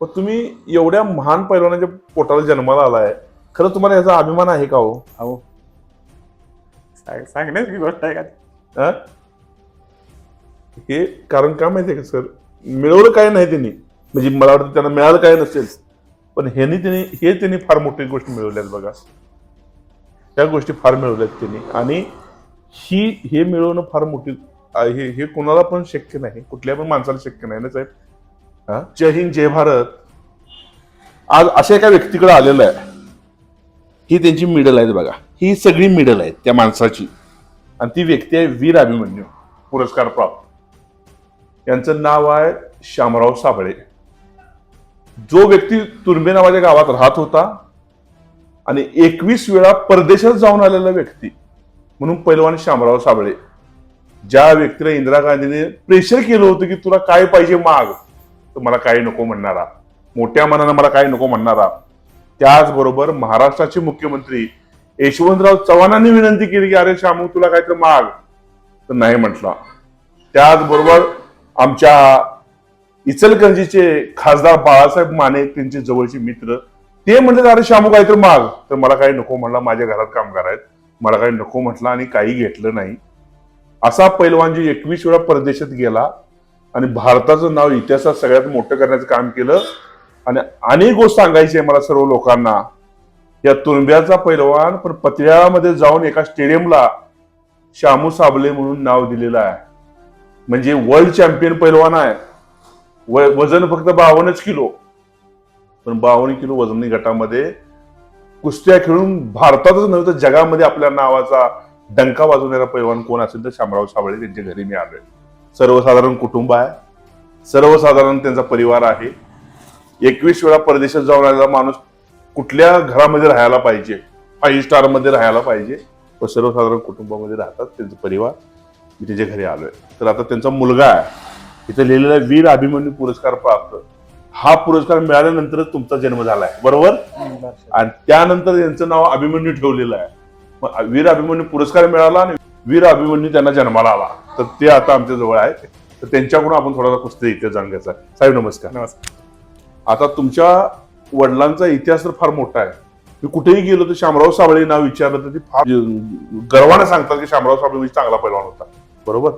पण तुम्ही एवढ्या महान पैलवानाच्या पोटाला जन्माला आलाय. खरं तुम्हाला याचा अभिमान आहे का हो? अहो. सांग- सांगण्याची गोष्ट आहे का? हा? हे कारण का माहितीये का सर? मिळवलं काय नाही त्यांनी. म्हणजे मला वाटतं त्यांना मिळालं काय नसेल. पण ह्यांनी त्यांनी हे त्यांनी फार मोठी गोष्ट मिळवल्यात बघा. त्या गोष्टी फार मिळवल्यात त्यांनी. आणि ही हे मिळवणं फार मोठी आ, हे हे कोणाला पण शक्य नाही. कुठल्या पण माणसाला शक्य नाही ना साहेब? जय हिंद जय भारत. आज अशा एका व्यक्तीकडे आलेलं आहे. ही त्यांची मिडल आहेत बघा. ही सगळी मिडल आहेत त्या माणसाची. आणि ती व्यक्ती आहे वीर अभिमन्यू पुरस्कार प्राप्त. यांचं नाव आहे श्यामराव साबळे. जो व्यक्ती तुर्बे नावाच्या गावात राहत होता आणि एकवीस वेळा परदेशात जाऊन आलेला व्यक्ती म्हणून पैलवान श्यामराव साबळे ज्या व्यक्तीला इंदिरा गांधीने प्रेशर केलं होतं की तुला काय पाहिजे माग तर मला काही नको म्हणणारा. मोठ्या मनानं मला काही नको म्हणणारा. त्याचबरोबर महाराष्ट्राचे मुख्यमंत्री यशवंतराव चव्हाणांनी विनंती केली की अरे शामू तुला काहीतरी माग. तर नाही म्हटला. त्याचबरोबर आमच्या इचलकरंजीचे खासदार बाळासाहेब माने त्यांचे जवळचे मित्र ते म्हणले अरे शामू काहीतरी माग. तर मला काही नको म्हणला माझ्या घरात कामगार आहेत. मला काही नको म्हटलं आणि काही घेतलं नाही. असा पैलवान जे एकवीस वेळा परदेशात गेला आणि भारताचं नाव इतिहासात सगळ्यात मोठं करण्याचं काम केलं. आणि अनेक गोष्ट सांगायची आहे मला सर्व लोकांना. या तुंब्याचा पैलवान पण पतियाळामध्ये जाऊन एका स्टेडियमला शामू साबले म्हणून नाव दिलेलं आहे. म्हणजे वर्ल्ड चॅम्पियन पैलवान आहे. व- वजन फक्त बावन्नच किलो. पण बावन्न किलो वजनी गटामध्ये कुस्त्या खेळून भारतातच नव्हे तर जगामध्ये आपल्या नावाचा डंका वाजवणारा पैलवान कोण असेल तर शामराव साबळे त्यांच्या घरी मी आलोय. सर्वसाधारण कुटुंब आहे. सर्वसाधारण त्यांचा परिवार आहे. एकवीस वेळा परदेशात जाऊन आलेला माणूस कुठल्या घरामध्ये राहायला पाहिजे? फाईव्ह स्टारमध्ये राहायला पाहिजे. व सर्वसाधारण कुटुंबामध्ये राहतात त्यांचा परिवार. मी त्याच्या घरी आलोय. तर आता त्यांचा मुलगा आहे. इथे लिहिलेला आहे वीर अभिमन्यू पुरस्कार प्राप्त. हा पुरस्कार मिळाल्यानंतरच तुमचा जन्म झालाय. बरोबर. आणि त्यानंतर यांचं नाव अभिमन्यू ठेवलेलं आहे. मग वीर अभिमन्यू पुरस्कार मिळाला आणि वीर अभिमन्यू त्यांना जन्माला आला. तर ते आता आमच्या जवळ आहेत. तर त्यांच्याकडून आपण थोडासा कुस्ती इतिहास जाणून घ्यायचा आहे. साहेब नमस्कार. नमस्कार. आता तुमच्या वडिलांचा इतिहास तर फार मोठा आहे. मी कुठेही गेलो तर शामराव साबळे नाव विचारलं तर ते फार गर्वाने सांगतात की शामराव साबळे म्हणजे चांगला पैलवान होता. बरोबर?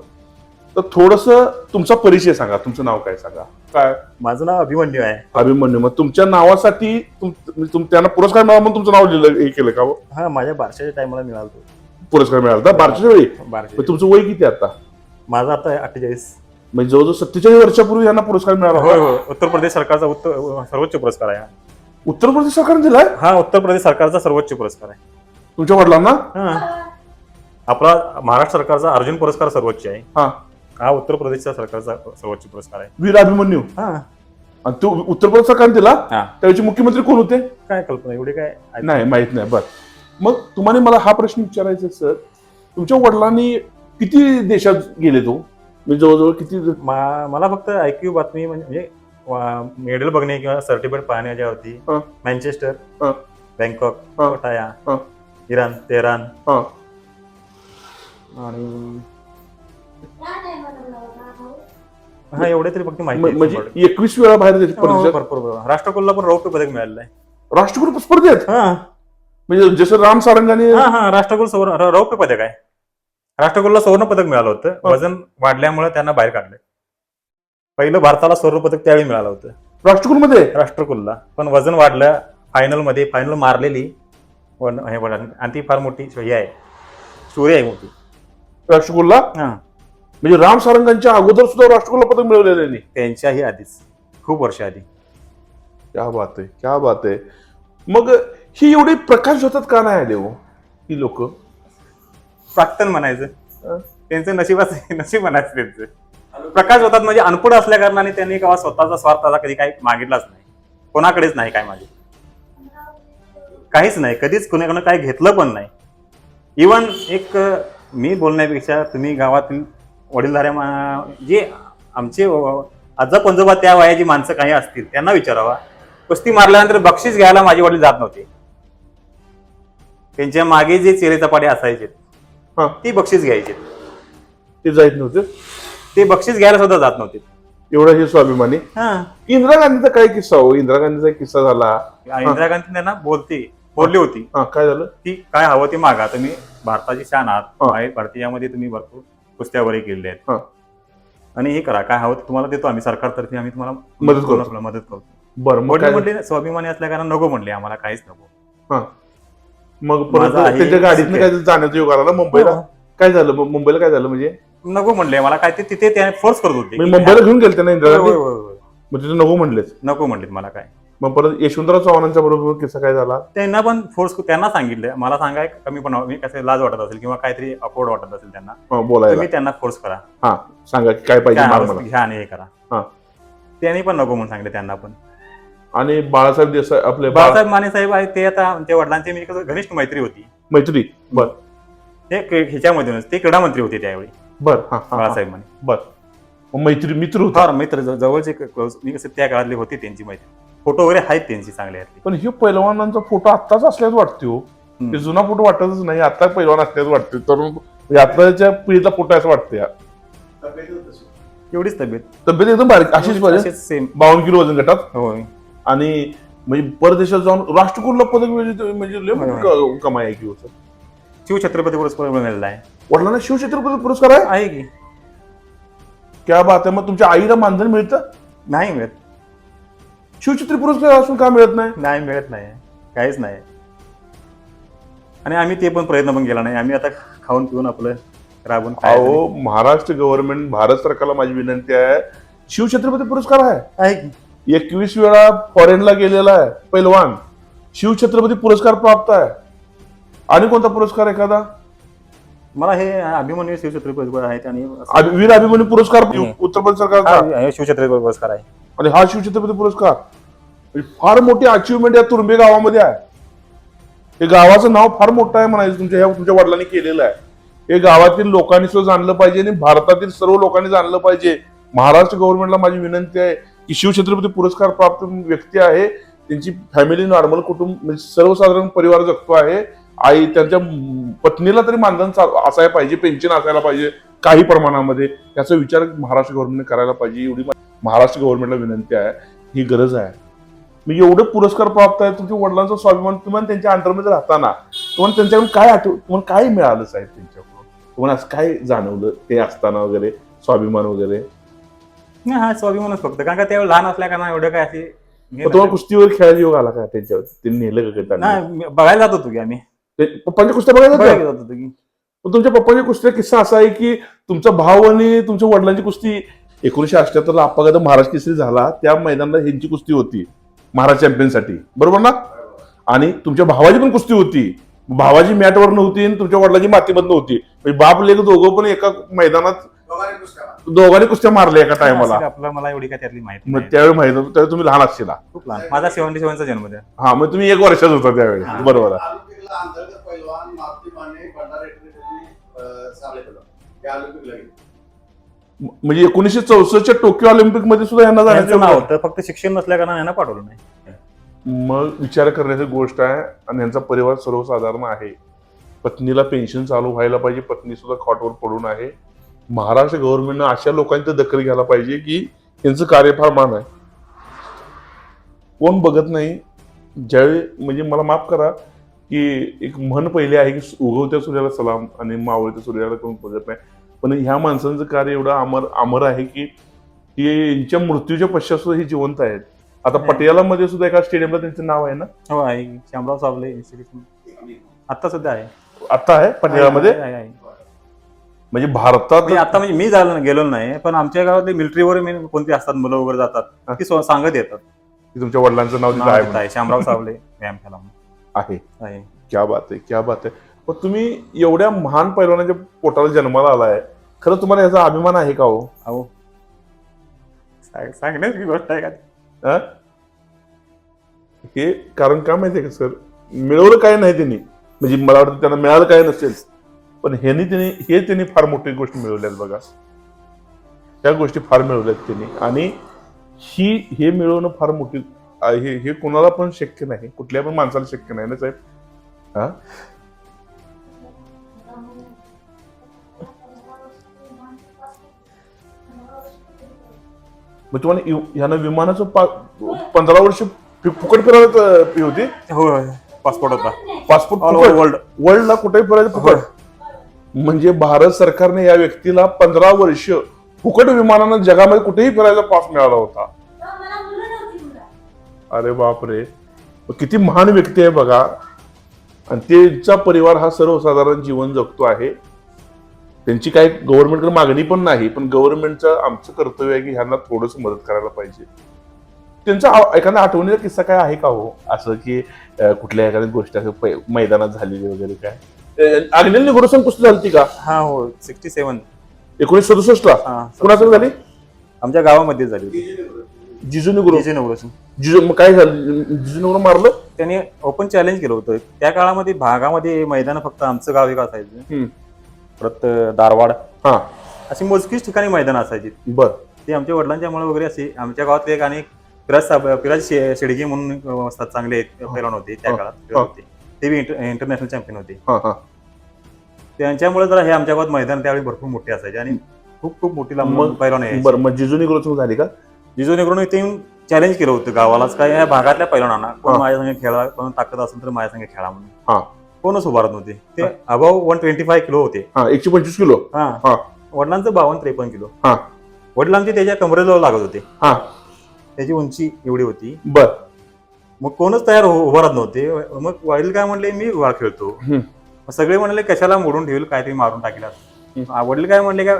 तर थोडस तुमचा परिचय सांगा. तुमचं नाव काय सांगा? काय? माझं नाव अभिमन्यू आहे. अभिमन्यू. मग तुमच्या नावासाठी तुम- तुम- त्यांना पुरस्कार मिळाला म्हणून तुमचं नाव लिहिलं हे केलं का हो? हा माझ्या बारशाच्या टायमाला मिळाला पुरस्कार मिळाला बारच्या वेळी. मग बारशे तुमचं वय किती आता? माझा आता अठ्ठेचाळीस. म्हणजे जवळजवळ सत्तेचाळीस वर्षापूर्वी यांना पुरस्कार मिळाला होय होता. होय उत्तर प्रदेश सरकारचा उत्तर सर्वोच्च पुरस्कार आहे हा. उत्तर प्रदेश सरकारने दिलाय? हा उत्तर प्रदेश सरकारचा सर्वोच्च पुरस्कार आहे. तुमच्या वडिलांना? हा. आपला महाराष्ट्र सरकारचा अर्जुन पुरस्कार सर्वोच्च आहे. हा. हा उत्तर प्रदेशच्या सरकारचा सर्वोच्च पुरस्कार आहे. वीर अभिमन्यू. हा. आणि तो उत्तर प्रदेश सरकारने दिला? हा. त्यावेळी मुख्यमंत्री कोण होते? काय कल्पना एवढी काय? नाही माहीत नाही. बर. मग तुम्हाला मला हा प्रश्न विचारायचा सर तुमच्या वडिलांनी किती देशात गेले तो म्हणजे जवळजवळ किती मा- मला फक्त ऐक्यू बातमी म्हणजे मेडल बघणे किंवा सर्टिफिकेट पाहण्याच्यावरती हा. मँचेस्टर हा. बँकॉक हा. पटाया हा. इराण तेहरान हा आणि हा एवढे तरी फक्त माहिती म- आहे म्हणजे. एकवीस वेळा बाहेर देश- हो, हो, परदेशात भरपूर भरपूर. राष्ट्रकुलला पण रौप्य पदक मिळालेलं आहे राष्ट्रकुल स्पर्धेत हा म्हणजे जसं राम सारंगाने हा हा राष्ट्रकुल सौर रौप्य पदक आहे. राष्ट्रकुलला सुवर्ण पदक मिळालं होतं. हा. वजन वाढल्यामुळे त्यांना बाहेर काढलं. पहिलं भारताला सुवर्ण पदक त्यावेळी मिळालं होतं. राष्ट्रकुलमध्ये? राष्ट्रकुलला. पण वजन वाढलं फायनलमध्ये फायनल मारलेली. वन- हे आणि ती फार मोठी हे आहे. स्टोरी आहे मोठी. राष्ट्रकुलला? हा. म्हणजे राम सारंगांच्या अगोदर सुद्धा राष्ट्रकुलला पदक मिळवलेलं त्यांच्याही आधीच. खूप वर्ष आधी. क्या बात आहे क्या बात आहे. मग ही एवढी प्रकाश होतात का नाही आले हो ही लोक. प्राक्तन म्हणायचं. त्यांचं नशिबाचं नशीब म्हणायचं त्यांचं. प्रकाश होतात म्हणजे अनपढ असल्या कारणाने त्यांनी केव्हा स्वतःचा स्वार्थाचा कधी काही मागितलाच नाही. कोणाकडेच नाही काय मागितलं. काहीच नाही कधीच कोणाकडनं काय घेतलं पण नाही. इवन एक मी बोलण्यापेक्षा तुम्ही गावातील वडीलधाऱ्या मा- जे आमचे आजा पंजोबा त्या वयाची माणसं काही असतील त्यांना विचारावा. कुस्ती मारल्यानंतर बक्षीस घ्यायला माझे वडील जात नव्हते. त्यांच्या मागे जे चेरे चपाटे असायचे हा. ती बक्षीस घ्यायची. ते जायत नव्हते? ते बक्षीस घ्यायला सुद्धा जात नव्हते. एवढा हे स्वाभिमानी? हा. इंदिरा गांधीचा काय किस्सा हो? इंदिरा गांधीचा एक किस्सा झाला. इंदिरा गांधी त्यांना बोलते बोलली होती. हा काय झालं? की काय हवं ते मागा. तुम्ही भारताची शान आहात. हा. आहे भारतीयामध्ये तुम्ही भरपूर कुस्त्या वगैरे केलेल्या आहेत. आणि हे करा काय हवं ते तुम्हाला देतो आम्ही. सरकारतर्फे आम्ही तुम्हाला मदत. आपल्याला मदत करतो. बरं मग वडील काय म्हणले स्वाभिमानी असल्या कारण नको म्हणले आम्हाला काहीच नको. मग परत माझं आहे त्यांच्या गाडीतनं काय जाण्याचा योग आला ना मुंबईला? हो. काय झालं? मग मुंबईला काय झालं म्हणजे? नको म्हणले मला काय ते तिथे ते फोर्स करत होते. म्हणजे मुंबईला घेऊन गेले ना इंदिरा होय, गांधी होय, होय, होय. मग तिथे नको म्हणलेच नको म्हणलेत मला काय. मग परत यशवंतराव चव्हाणांच्या बरोबर किस्सा काय झाला? त्यांना पण फोर्स त्यांना सांगितलं. मला सांगाय कमी पण मी कसं लाज वाटत असेल किंवा काहीतरी अकोड वाटत असेल त्यांना. हा, बोलायला. तुम्ही त्यांना फोर्स करा. हा सांगा की काय पाहिजे काय हवं घ्या आणि हे करा. हा. त्यांनी पण नको म्हणून सांगितलं त्यांना पण. आणि बाळासाहेब देसाई आपले बाळा- बाळासाहेब माने साहेब आहेत ते आता आमच्या वडिलांची म्हणजे कसं घनिष्ठ मैत्री होती. मैत्री बर. ते क्री- ह्याच्यामधूनच ते क्रीडा मंत्री होते त्यावेळी. बर हा, हा, हा. बाळासाहेब माने. बर. मैत्री मित्र होता. फार मित्र ज- जवळचे क- मी कसं त्या काळातली होती त्यांची मैत्री. फोटो वगैरे आहेत त्यांची चांगले आहेत पण हे पैलवानांचा फोटो आत्ताच असल्याच वाटते हो. हम्म. ते जुना फोटो वाटतच नाही आता पैलवान असल्याच वाटते. तरुण म्हणजे आताच्या पिढीचा फोटो असं वाटतं या एवढीच तब्येत. तब्येत एकदम बारीक अशीच पाहिजे सेम बावन्न किलो वजन गटात. होय. आणि म्हणजे परदेशात जाऊन राष्ट्रकुलला पदक म्हणजे लय मोठी होय, क- कमाई आहे की होतं शिवछत्रपती पुरस्कार मिळालेला आहे. वडिलांना शिवछत्रपती पुरस्कार आहे? आहे की. क्या बात आहे. मग तुमच्या आईला मानधन मिळतं? नाही मिळत. शिवछत्री पुरस्कार असून का मिळत नाही? नाही मिळत नाही. काहीच नाही. आणि आम्ही ते पण प्रयत्न पण केला नाही. आम्ही आता खाऊन पिऊन आपलं राबून खायचं. अहो महाराष्ट्र गव्हर्नमेंट भारत सरकारला माझी विनंती आहे. शिवछत्रपती पुरस्कार आहे? आहे की. एकवीस वेळा फॉरेनला गेलेला आहे पैलवान. शिवछत्रपती पुरस्कार प्राप्त आहे. आणि कोणता पुरस्कार एखादा? मला हे अभिमन्यू शिवछत्रपती पुरस्कार आहेत आणि अभि- वीर अभिमन्यू पुरस्कार. उत्तर प्रदेश सरकारचा हा, हे शिवछत्रपती पुरस्कार आहे. आणि हा शिवछत्रपती पुरस्कार म्हणजे फार मोठी अचिव्हमेंट या तुरुंबे गावामध्ये आहे. हे गावाचं नाव फार मोठं आहे म्हणायचं तुमच्या ह्या तुमच्या वडिलांनी केलेलं आहे. हे गावातील लोकांनी सुद्धा जाणलं पाहिजे आणि भारतातील सर्व लोकांनी जाणलं पाहिजे. महाराष्ट्र गव्हर्नमेंटला माझी विनंती आहे की शिवछत्रपती पुरस्कार प्राप्त व्यक्ती आहे. त्यांची फॅमिली नॉर्मल कुटुंब म्हणजे सर्वसाधारण परिवार जगतो आहे. आई त्यांच्या पत्नीला तरी मानधन असायला पाहिजे पेन्शन असायला पाहिजे काही प्रमाणामध्ये. याचा विचार महाराष्ट्र गव्हर्नमेंटने करायला पाहिजे एवढी महाराष्ट्र गव्हर्नमेंटला विनंती आहे. ही गरज आहे. मी एवढे पुरस्कार प्राप्त आहे तुमच्या वडिलांचा स्वाभिमान तुम्हाला त्यांच्या अंडरमध्ये राहताना तुम्हाला त्यांच्याकडून काय आठव तुम्हाला काय मिळालं साहेब त्यांच्याकडून? तुम्हाला असं काय जाणवलं ते असताना वगैरे स्वाभिमान वगैरे? नाही, हा स्वाभिमानच फक्त. कारण का त्यावेळी लहान असल्या कारण एवढं काय असे हे मग तुम्हाला. कुस्तीवर खेळायला योग आला का त्यांच्यावर? ते नेलं का त्यांनी? नाही मी बघायला जात होतो की आम्ही. ते पप्पांच्या कुस्त्या बघायला जाता? बघायला जात होतो की. मग तुमच्या पप्पांच्या कुस्त्या किस्सा असा आहे की तुमचा भाऊ आणि तुमच्या वडिलांची कुस्ती एकोणीशे अठ्याहत्तरला आप्पागदा महाराज केसरी झाला. त्या मैदानाला ह्यांची कुस्ती होती महाराज चॅम्पियनसाठी. बरोबर ना? आणि तुमच्या भावाची पण कुस्ती होती. भावाची मॅटवर नव्हती आणि तुमच्या वडिलांची मातीमधनं होती. म्हणजे बाप लेख दोघं पण एका मैदानात दोघांनी कुस्त्या मारल्या. एका टायमाला आपलं मला एवढी काय त्यातली माहिती मग नाही. त्यावेळी माहीत होतं त्यावेळी तुम्ही लहान असशीला. खूप लहान. माझा सेव्हन्टी सेव्हनचा जन्म द्या हा मग तुम्ही एक वर्षात होता त्यावेळी. हा. बरोबर आहे. ऑलिम्पिकला अंतर्गत पैलवान मारुती माने भंडारा यांनी सामने केलं या ऑलिम्पिकला गेले. म- म्हणजे एकोणीशे चौसष्टच्या टोकियो ऑलिम्पिकमध्ये सुद्धा यांना त्यांचं नाव जाण्याचं होतं फक्त शिक्षण नसल्या कारण यांना पाठवलं नाही. मग विचार करण्याची गोष्ट आहे आणि यांचा परिवार सर्वसाधारण आहे. पत्नीला पेन्शन चालू व्हायला पाहिजे पत्नी सुद्धा खॉटवर पडून आहे. महाराष्ट्र गव्हर्नमेंटनं अशा लोकांची दखल घ्यायला पाहिजे की यांचं कार्य फार मान आहे. कोण बघत नाही ज्यावेळी म्हणजे मला माफ करा की एक म्हण पहिले आहे की उगवत्या सूर्याला सलाम आणि मावळत्या सूर्याला कोण बघत नाही. पण ह्या माणसांचं कार्य एवढं अमर अमर आहे की यांच्या मृत्यूच्या पश्चात सुद्धा हे जिवंत आहेत. आता पटियालामध्ये सुद्धा एका स्टेडियमला त्यांचं नाव आहे ना? हो आहे. शामराव साबले इन्स्टिट्यूट आता सध्या आहे. आता आहे पटियालामध्ये. म्हणजे भारतात म्हणजे आता म्हणजे मी झालो गेलो नाही पण आमच्या गावातले मिलिटरीवर मी कोणती असतात मुलं वगैरे जातात ती सांगत येतात. की तुमच्या वडिलांचं नाव तिथं आहे शामराव साबले व्यायाम खेळा म्हणून. आहे. आहे. क्या बात आहे क्या बात आहे. पण तुम्ही एवढ्या महान पैलवानाच्या पोटाला जन्माला आलाय खरं तुम्हाला याचा अभिमान आहे का हो? अहो. सांग- सांगण्याची गोष्ट आहे का? हे? कारण का माहितीये का सर? मिळवलं काय नाही त्यांनी. म्हणजे मला वाटतं त्यांना मिळालं काय नसेल. पण ह्यांनी त्यांनी हे त्यांनी फार मोठी गोष्ट मिळवल्यात बघा. त्या गोष्टी फार मिळवल्यात त्यांनी आणि ही हे मिळवणं फार मोठी हे हे कोणाला पण शक्य नाही. कुठल्या पण माणसाला शक्य नाही ना साहेब? हा? मग तुम्हाला ह्यानं विमानाचं पंधरा वर्ष फुकट फिरायला होती? हो पासपोर्ट होता. पासपोर्ट वर्ल्ड वर्ल्डला कुठेही फिरायचं फुकट? म्हणजे भारत सरकारने या व्यक्तीला पंधरा वर्ष फुकट विमानानं जगामध्ये कुठेही फिरायचा पास मिळाला होता. अरे बापरे. किती महान व्यक्ती आहे बघा. आणि त्यांचा परिवार हा सर्वसाधारण जीवन जगतो आहे. त्यांची काही गव्हर्नमेंटकडे मागणी पण नाही पण गव्हर्नमेंटचं आमचं कर्तव्य आहे की ह्यांना थोडस मदत करायला पाहिजे. त्यांचा एखादा आठवणीचा किस्सा काय आहे का हो? असं की कुठल्या एखाद्या गोष्टी असं मैदानात झालेली वगैरे काय? अग्नेल निगोरसन कुस्ती झाली का? हा हो सिक्स्टी सेवन एकोणीसशे सदुसष्ट ला हा कुणाकडे झाली? आमच्या गावामध्ये झाली होती. जिजू निगुरो विजय नवरोशन जिजू मग काय झालं? जिजू निगुरो मारलं? त्यांनी ओपन चॅलेंज केलं होतं. त्या काळामध्ये भागामध्ये मैदान फक्त आमचं गाव एक असायचं. हम्म. परत अं, दारवाड. हा. अशी मोजकीच ठिकाणी मैदान असायची. बर. ते आमच्या वडिलांच्यामुळे वगैरे असे आमच्या गावातले एक आणि पिराज साब पिराज शे- शेडगे म्हणून असतात चांगले पैलवान होते त्या काळात. हा. होते ते बी इंटर- इंटरनॅशनल चॅम्पियन होते. हा हा. त्यांच्यामुळे जरा हे आमच्या गावात मैदान त्यावेळी भरपूर मोठे असायचे आणि खूप खूप मोठी लांब मग- पैलवान यायचे. बरं मग जिजू निगुरो झाली का? जिजो नेकरून इथे येऊन चॅलेंज केलं होतं गावालाच काय या भागातल्या पैलवानांना. कोण हा. माझ्या संगे खेळा कोण ताकद असेल तर माझ्या संगे खेळा म्हणून. कोणच उभारत नव्हते. ते above one twenty five kilo होते. हा एकशे पंचवीस किलो? हा. हा. वडिलांचं बावन्न त्रेपन्न किलो. हा. वडिलांची त्याच्या कमरेजवळ लागत होते. हा. त्याची उंची एवढी होती. बर. मग कोणच तयार हो- उभारत नव्हते. मग वडील काय म्हणले मी उभा खेळतो. हम्म. सगळे म्हणले कशाला मोडून ठेवेल काहीतरी मारून टाकेल असं. हम्म. आ, वडील काय म्हणले काय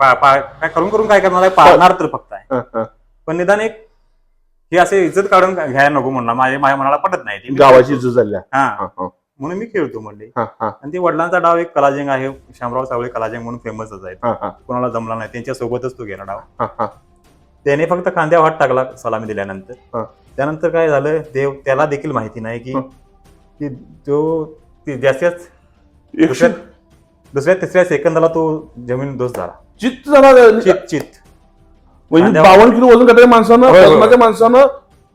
काय करून करून काय करणार आहे पाळणार तर फक्त आहे. पण निदान एक हे असे इज्जत काढून घ्यायला नको म्हणला माझ्या माझ्या मनाला पटत नाही ते. गावाची. इज्जत झाल्या हा म्हणून मी खेळतो म्हणले आणि ते वडिलांचा डाव एक कलाजंग आहे शामराव सावळे कलाजंग म्हणून फेमसच आहे कोणाला जमला नाही त्यांच्या सोबतच तो गेला डाव. त्याने फक्त खांद्यावर हात टाकला सलामी दिल्यानंतर. त्यानंतर काय झालं देव त्याला देखील माहिती नाही की. की तो ती जास्तीत एकशे दुसऱ्या दुसऱ्या तिसऱ्या सेकंदाला तो जमीन दोष झाला. चित्त झाला चित चित. म्हणजे बावन्न किलो वजन करणाऱ्या माणसानं होय, होय. वजनाच्या माणसानं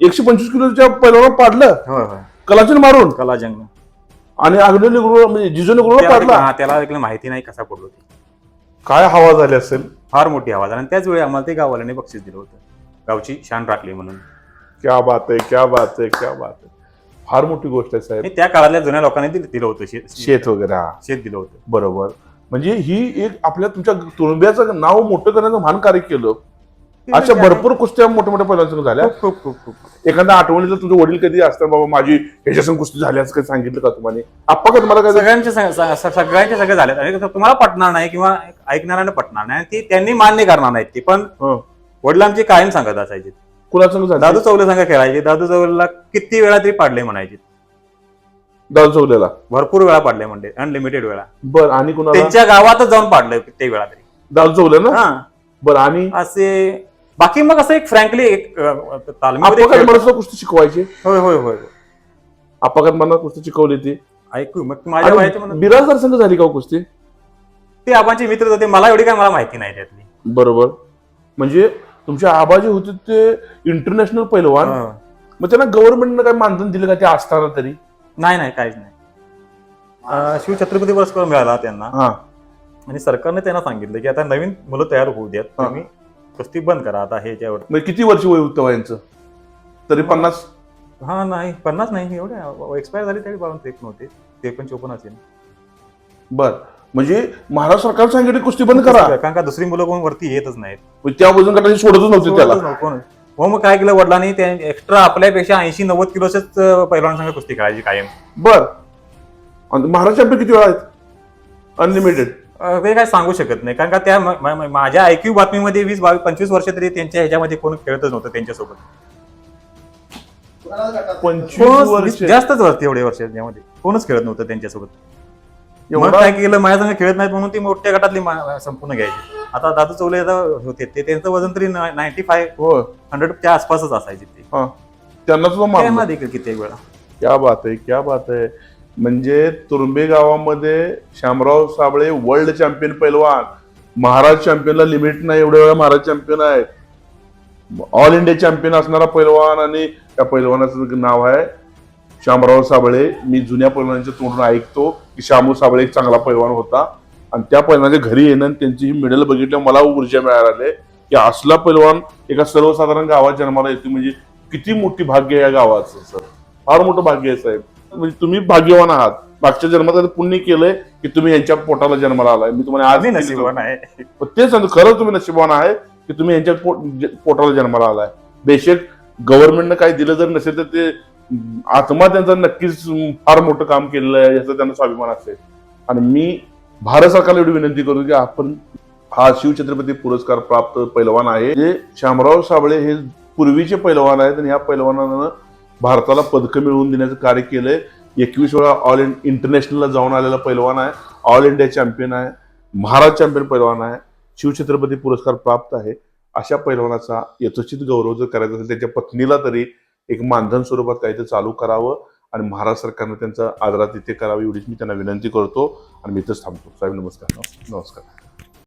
एकशे पंचवीस किलोच्या पहिल्यावर पाडलं. होय होय. कलाचीन मारून. कलाजंग आणि अग्नी निगुरो म्हणजे जिजू निगुरो त्याला पाडला. हा, त्याला देखील माहिती नाही कसा पडलो ते. काय हवा झाली असेल? फार मोठी आवाज आणि त्याच वेळी आम्हाला ते गाववाल्याने बक्षीस दिलं होतं. गावची शान राखली म्हणून. क्या बात आहे क्या बात आहे क्या बात आहे. फार मोठी गोष्ट आहे साहेब. त्या काळातल्या जुन्या लोकांनी दिलं दिलं होतं शेत शेत वगैरे हा. शेत दिलं होतं. बरोबर. म्हणजे ही एक आपल्या तुमच्या तुळंब्याचं नाव मोठं करण्याचं भान कार्य केलं. अशा भरपूर कुस्त्या मोठ्या मोठ्या पहिल्यांदा झाल्या. खूप खूप खूप एखाद्या आठवणीला तुझे वडील कधी असतात बाबा माझी ह्याच्यासंग कुस्ती झाली असं काही सांगितलं का तुम्हाला? आप्पा का तुम्हाला काय सगळ्यांचे सग- स- स- सगळ्यांचे सगळे झाले. आणि तुम्हाला पटणार नाही किंवा ऐकणाऱ्यांना पटणार नाही ती त्यांनी मान्य करणार नाहीत ते. पण हं. वडिलांची कायम सांगत असायचे. झालं? दादू चौले संघ खेळायचे. दादू चौलेला किती वेळा तरी पाडले म्हणायचे. दादू चौलेला? भरपूर वेळा पाडले म्हणजे अनलिमिटेड वेळा. बर आणि कुणाला? त्यांच्या गावातच जाऊन पाडले किती वेळा तरी. दादू चौले ना? हा. बर आणि? असे बाकी मग असं एक फ्रँकली एक मला कुस्ती शिकवायचे. होय होय होय काय मला कुस्ती शिकवली ती. ऐकू मग माझ्या बिराजदार संघ झाली का हो कुस्ती? ते आबांचे मित्र होते मला एवढी काय मला माहिती नाही त्यातली. बरोबर. म्हणजे तुमचे आबा जे होते ते इंटरनॅशनल पैलवान. हं. मग त्यांना गव्हर्नमेंटनं काय मानधन दिलं का ते असताना तरी? नाही नाही काहीच नाही. अं, शिवछत्रपती पुरस्कार मिळाला त्यांना. हा. आणि सरकारने त्यांना सांगितलं की आता नवीन मुलं तयार होऊ द्यात. हा. तुम्ही कुस्ती बंद करा आता हे याच्यावर म्हणजे किती वर्ष वय होतं वयांचं तरी पन्नास? हा नाही पन्नास नाही एवढे एक्सपायर झाले त्यावेळी बावन्न त्रेपन्न होते. त्रेपन्न चोपन्न असेल. बर. म्हणजे महाराष्ट्र सरकार सांगितलं कुस्ती बंद करा. कारण का दुसरी मुलं कोण वरती येतच नाहीत. म्हणजे त्या वजन गटाची सोडतच नव्हते त्याला. कोण. हो मग काय केलं वडिलांनी? ते एक्स्ट्रा आपल्यापेक्षा ऐंशी नव्वद किलोच्याच पैलवानांसंग कुस्ती खेळायची कायम. बर. आणि महाराष्ट्र चॅम्पियन किती वेळा आहेत? अनलिमिटेड अं, ते काय सांगू शकत नाही. कारण का त्या म- म- म- माझ्या ऐक्यू बातमीमध्ये वीस बावीस पंचवीस वर्ष तरी त्यांच्या ह्याच्यामध्ये कोण खेळतच नव्हतं त्यांच्यासोबत? पंचवीस वर्ष. जास्तच वर्ष एवढे वर्ष त्यामध्ये कोणच खेळत नव्हतं त्यांच्यासोबत. एवढा काय केलं? माझ्या संग खेळत नाहीत म्हणून ती मोठ्या गटातली मा- संपूर्ण घ्यायची. आता दादू चौले आता होते. ते त्यांचं वजन तरी नाईन्टी फाय हो. हंड्रेडच्या आसपासच असायचे ते. हा. त्यांना सुद्धा त्यांना मारलं देखील किती वेळा. क्या बात आहे क्या बात आहे. म्हणजे तुरुंबे गावामध्ये शामराव साबळे वर्ल्ड चॅम्पियन पैलवान. महाराज चॅम्पियनला लिमिट नाही एवढ्या वेळा महाराज चॅम्पियन आहेत ऑल इंडिया चॅम्पियन असणारा पैलवान आणि त्या पैलवानाचं नाव आहे शामराव साबळे मी जुन्या पैलवानांच्या तोंडून ऐकतो की शामू साबळे एक चांगला पैलवान होता. आणि त्या पैलवानाच्या घरी येणं त्यांची ही मेडल बघितल्यावर मला ऊर्जा मिळाली की असला पैलवान एका सर्वसाधारण गावात जन्माला येतो म्हणजे किती मोठी भाग्य या गावाचं सर? फार मोठं भाग्य आहे साहेब. म्हणजे तुम्ही भाग्यवान आहात. मागच्या जन्मात पुण्य केलंय की तुम्ही यांच्या पोटाला जन्माला आलाय. मी तुम्हाला आज नशिबवान आहे. पण तेच सांगतो खरंच तुम्ही नशिबवान आहे की तुम्ही यांच्या पोटाला जन्माला आलाय. बेशक गव्हर्नमेंटनं काही दिलं जर नसेल तर ते आत्मा त्यांचा नक्कीच फार मोठं काम केलेलं आहे याचा त्यांना स्वाभिमान असेल आणि मी भारत सरकारला एवढी विनंती करतो की आपण हा शिवछत्रपती पुरस्कार प्राप्त पैलवान आहे. जे श्यामराव साबळे हे पूर्वीचे पैलवान आहेत आणि ह्या पैलवानानं भारताला पदकं मिळवून देण्याचं कार्य केलंय. एकवीस वेळा ऑल इंड इंटरनॅशनलला जाऊन आलेला पैलवान आहे. ऑल इंडिया चॅम्पियन आहे. महाराज चॅम्पियन पैलवान आहे. शिवछत्रपती पुरस्कार प्राप्त आहे. अशा पैलवानाचा यथोचित गौरव जर करायचा असेल त्याच्या पत्नीला तरी एक मानधन स्वरूपात काहीतरी चालू करावं आणि महाराष्ट्र सरकारनं त्यांचा आदरातिथ्य करावी एवढीच मी त्यांना विनंती करतो. आणि मी इथंच थांबतो. साहेब नमस्कार. नमस्कार.